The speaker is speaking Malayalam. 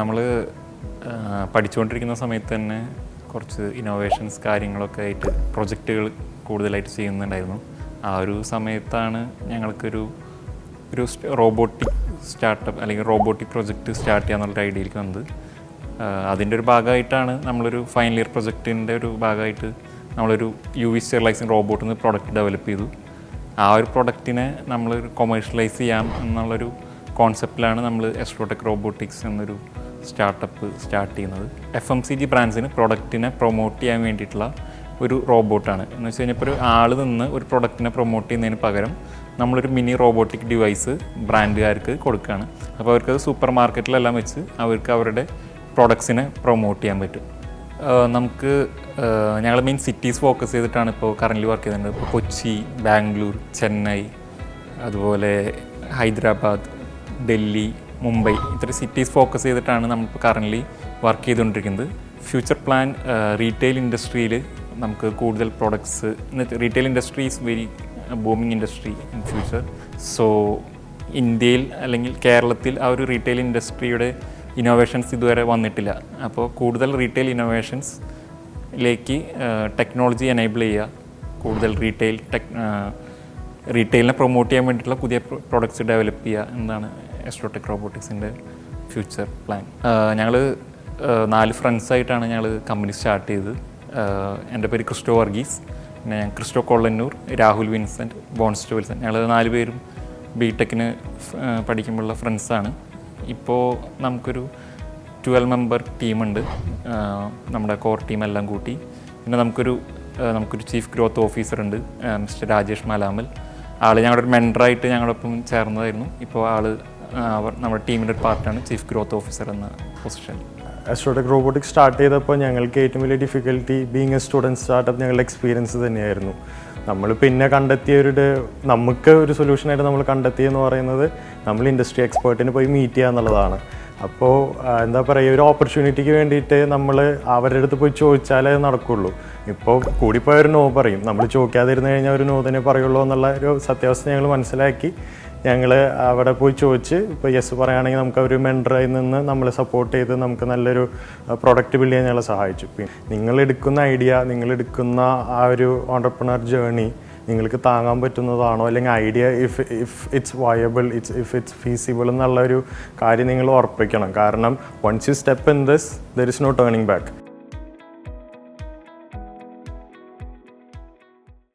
നമ്മൾ പഠിച്ചുകൊണ്ടിരിക്കുന്ന സമയത്ത് തന്നെ കുറച്ച് ഇന്നോവേഷൻസ് കാര്യങ്ങളൊക്കെ ആയിട്ട് പ്രൊജക്റ്റുകൾ കൂടുതലായിട്ട് ചെയ്യുന്നുണ്ടായിരുന്നു. ആ ഒരു സമയത്താണ് ഞങ്ങൾക്കൊരു ഒരു റോബോട്ടിക് സ്റ്റാർട്ടപ്പ് അല്ലെങ്കിൽ റോബോട്ടിക് പ്രൊജക്റ്റ് സ്റ്റാർട്ട് ചെയ്യാന്നുള്ള ഐഡിയയിലേക്ക് വന്നത്. അതിന്റെ ഒരു ഭാഗമായിട്ടാണ് നമ്മളൊരു ഫൈനൽ ഇയർ പ്രൊജക്റ്റിന്റെ ഒരു ഭാഗമായിട്ട് നമ്മളൊരു യു വി സ്റ്റെറിലൈസിങ് റോബോട്ടിൽ നിന്ന് പ്രൊഡക്റ്റ് ഡെവലപ്പ് ചെയ്തു. ആ ഒരു പ്രൊഡക്റ്റിനെ നമ്മൾ കൊമേഴ്ഷ്യലൈസ് ചെയ്യാം എന്നുള്ളൊരു കോൺസെപ്റ്റിലാണ് നമ്മൾ എസ്ട്രോടെക് റോബോട്ടിക്സ് എന്നൊരു സ്റ്റാർട്ടപ്പ് സ്റ്റാർട്ട് ചെയ്യുന്നത്. എഫ് എം സി ജി ബ്രാൻഡ്സിന് പ്രൊഡക്റ്റിനെ പ്രൊമോട്ട് ചെയ്യാൻ വേണ്ടിയിട്ടുള്ള ഒരു റോബോട്ടാണ് എന്ന് വെച്ച് കഴിഞ്ഞാൽ ഇപ്പോൾ ഒരു ആൾ നിന്ന് ഒരു പ്രൊഡക്റ്റിനെ പ്രൊമോട്ട് ചെയ്യുന്നതിന് പകരം നമ്മളൊരു മിനി റോബോട്ടിക് ഡിവൈസ് ബ്രാൻഡുകാർക്ക് കൊടുക്കുകയാണ് അപ്പോൾ അവർക്കത് സൂപ്പർ മാർക്കറ്റിലെല്ലാം വെച്ച് അവർക്ക് അവരുടെ പ്രൊഡക്ട്സിനെ പ്രൊമോട്ട് ചെയ്യാൻ പറ്റും. നമുക്ക് ഞങ്ങൾ മെയിൻ സിറ്റീസ് ഫോക്കസ് ചെയ്തിട്ടാണ് ഇപ്പോൾ കറന്റ് വർക്ക് ചെയ്യുന്നത്. ഇപ്പോൾ കൊച്ചി ബാംഗ്ലൂർ ചെന്നൈ അതുപോലെ ഹൈദരാബാദ് ഡൽഹി മുംബൈ. ഇത്ര സിറ്റീസ് ഫോക്കസ് ചെയ്തിട്ടാണ് നമ്മളിപ്പോൾ കറന്റ്ലി വർക്ക് ചെയ്തുകൊണ്ടിരിക്കുന്നത്. ഫ്യൂച്ചർ പ്ലാൻ റീറ്റെയിൽ ഇൻഡസ്ട്രിയിൽ നമുക്ക് കൂടുതൽ products retail industry is very booming industry in future so ഇന്ത്യയിൽ അല്ലെങ്കിൽ കേരളത്തിൽ ആ ഒരു റീറ്റെയിൽ ഇൻഡസ്ട്രിയുടെ ഇന്നോവേഷൻസ് ഇതുവരെ വന്നിട്ടില്ല. അപ്പോൾ കൂടുതൽ റീറ്റെയിൽ ഇന്നോവേഷൻസിലേക്ക് ടെക്നോളജി എനേബിൾ ചെയ്യുക. കൂടുതൽ റീറ്റെയിൽ ടെക് റീറ്റെയിലിനെ പ്രൊമോട്ട് ചെയ്യാൻ വേണ്ടിയിട്ടുള്ള പുതിയ പ്രോഡക്റ്റ്സ് ഡെവലപ്പ് ചെയ്യുക എന്നതാണ് എസ്ട്രോടെക് റോബോട്ടിക്സിന്റെ ഫ്യൂച്ചർ പ്ലാൻ ഞങ്ങൾ നാല് ഫ്രണ്ട്സായിട്ടാണ് ഞങ്ങൾ കമ്പനി സ്റ്റാർട്ട് ചെയ്തത്. എന്റെ പേര് ക്രിസ്റ്റോ വർഗീസ് പിന്നെ Christo Kollannur Rahul Vincent Bonsto Wilson. ഞങ്ങൾ നാല് പേരും ബി ടെക്കിന് പഠിക്കുമ്പോഴുള്ള ഫ്രണ്ട്സാണ് ഇപ്പോൾ നമുക്കൊരു ട്വൽവ് മെമ്പർ ടീമുണ്ട് നമ്മുടെ കോർ ടീമെല്ലാം കൂട്ടി. പിന്നെ നമുക്കൊരു നമുക്കൊരു ചീഫ് ഗ്രോത്ത് ഓഫീസറുണ്ട് മിസ്റ്റർ രാജേഷ് മലാമൽ. ആൾ ഞങ്ങളുടെ ഒരു മെൻഡറായിട്ട് ഞങ്ങളൊപ്പം ചേർന്നതായിരുന്നു. ഇപ്പോൾ ആൾ അവർ നമ്മുടെ ടീമിന്റെ ഒരു പാർട്ടാണ് ചീഫ് ഗ്രോത്ത് ഓഫീസർ എന്ന പൊസിഷൻ. അസ്ട്രോടെക് റോബോട്ടിക്സ് സ്റ്റാർട്ട് ചെയ്തപ്പോൾ ഞങ്ങൾക്ക് ഏറ്റവും വലിയ difficulty being a student startup ഞങ്ങളുടെ എക്സ്പീരിയൻസ് തന്നെയായിരുന്നു. നമ്മൾ പിന്നെ കണ്ടെത്തിയവരുടെ നമുക്ക് ഒരു സൊല്യൂഷനായിട്ട് നമ്മൾ കണ്ടെത്തിയെന്ന് പറയുന്നത് നമ്മൾ ഇൻഡസ്ട്രി എക്സ്പേർട്ടിന് പോയി മീറ്റ് ചെയ്യുക എന്നുള്ളതാണ്. അപ്പോൾ എന്താ പറയുക ഒരു ഓപ്പർച്യൂണിറ്റിക്ക് വേണ്ടിയിട്ട് നമ്മൾ അവരുടെ അടുത്ത് പോയി ചോദിച്ചാലേ നടക്കുള്ളൂ. ഇപ്പോൾ കൂടിപ്പോയ ഒരു നോ പറയും. നമ്മൾ ചോദിക്കാതിരുന്ന് കഴിഞ്ഞാൽ ഒരു നോ തന്നെ പറയുള്ളൂ എന്നുള്ള ഒരു സത്യാവസ്ഥ ഞങ്ങൾ മനസ്സിലാക്കി. ഞങ്ങൾ അവിടെ പോയി ചോദിച്ച് ഇപ്പോൾ യെസ് പറയുകയാണെങ്കിൽ നമുക്ക് ഒരു മെൻഡറായി നിന്ന് നമ്മൾ സപ്പോർട്ട് ചെയ്ത് നമുക്ക് നല്ലൊരു പ്രൊഡക്റ്റ് ബിൽഡ് ചെയ്യാൻ ഞങ്ങളെ സഹായിച്ചു. നിങ്ങൾ എടുക്കുന്ന ഐഡിയ നിങ്ങൾ എടുക്കുന്ന ആ ഒരു ഓണ്ടർപ്രണർ ജേണി നിങ്ങൾക്ക് താങ്ങാൻ പറ്റുന്നതാണോ? അല്ലെങ്കിൽ idea if if it's viable it's if it's feasible എന്നുള്ള ഒരു കാര്യം നിങ്ങൾ ഉറപ്പിക്കണം. കാരണം once you step in this there is no turning back